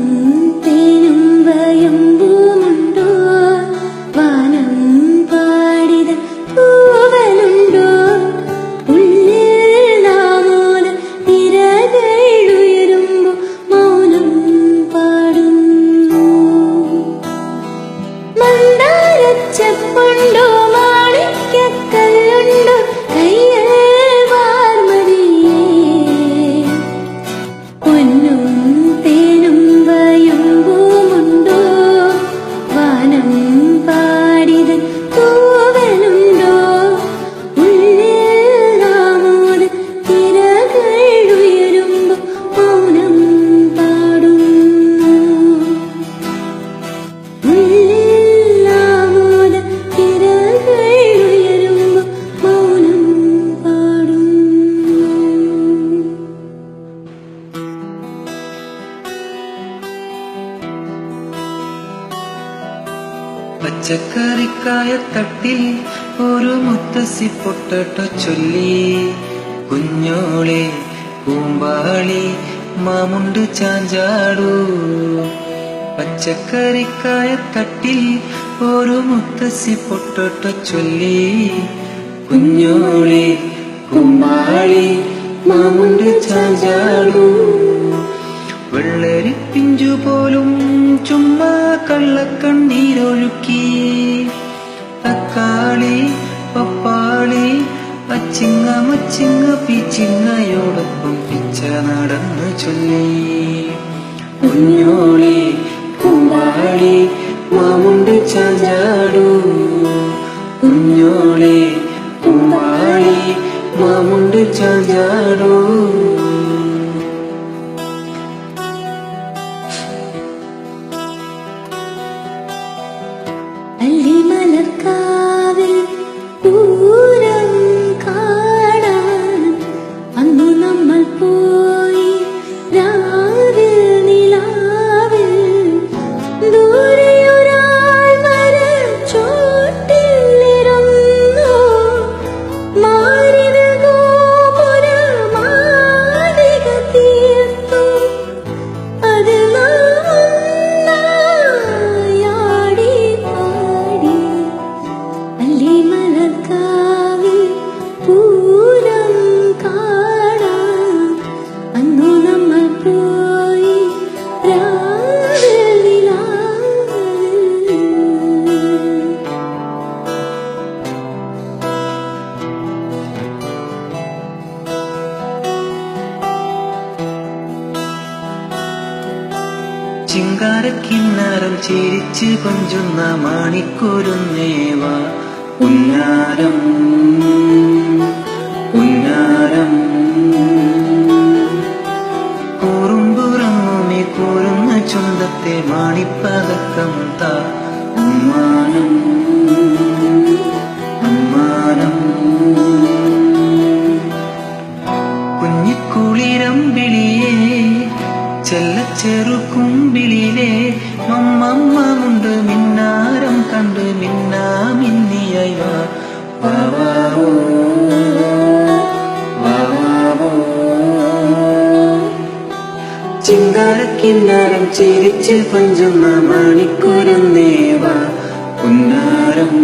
ante പാടിത തൂവലുണ്ടോ പച്ചക്കറിക്കായ തട്ടിൽ ഒരു മുത്തശ്ശി പൊട്ടട്ടോ ചൊല്ലി. കുഞ്ഞോളെ പൂമ്പാളി മാമുണ്ട് ചാഞ്ചാടൂ. പച്ചക്കറിക്കായ തട്ടിൽ ഒരു മുത്തശ്ശി പൊട്ടട്ടോ ചൊല്ലി. കുഞ്ഞോളെ കുമ്പാളി മാമുണ്ട് ചാഞ്ചാടൂ. വെള്ളരി പിഞ്ചു പോലും കള്ളക്കണ്ണീരൊഴുക്കി. തക്കാളി പപ്പാളി അച്ചിങ്ങ മച്ചിങ്ങ പിച്ചിങ്ങയോടൊപ്പം പിച്ച നടന്നു ചൊല്ലി. കുഞ്ഞോളി കുമാളി മാമുണ്ട് ചാഞ്ചാടു. കുഞ്ഞോളി കുമാളി മാമുണ്ട് ചാഞ്ചാടൂ. ചിങ്കാരക്കിന്നാരം ചിരിച്ച് കൊഞ്ചുന്ന മാണിക്കൊരുന്നേവ ഉന്നാരം ഉന്നാരം. കൂറുമ്പുറങ്ങുമേ കൂറുന്ന ചുണ്ടത്തെ മാണിപ്പതക്കം താ. ഉമ്മാനം. ചെറുകുമ്പിലെ മമ്മമ്മമുണ്ട്. മിന്നാരം കണ്ട് മിന്നാ മിന്നിയായി ചിങ്കാരക്കിന്നാരം ചിരിച്ച് പഞ്ചുന്ന മണിക്കൂരം ദേവ കുന്നാരം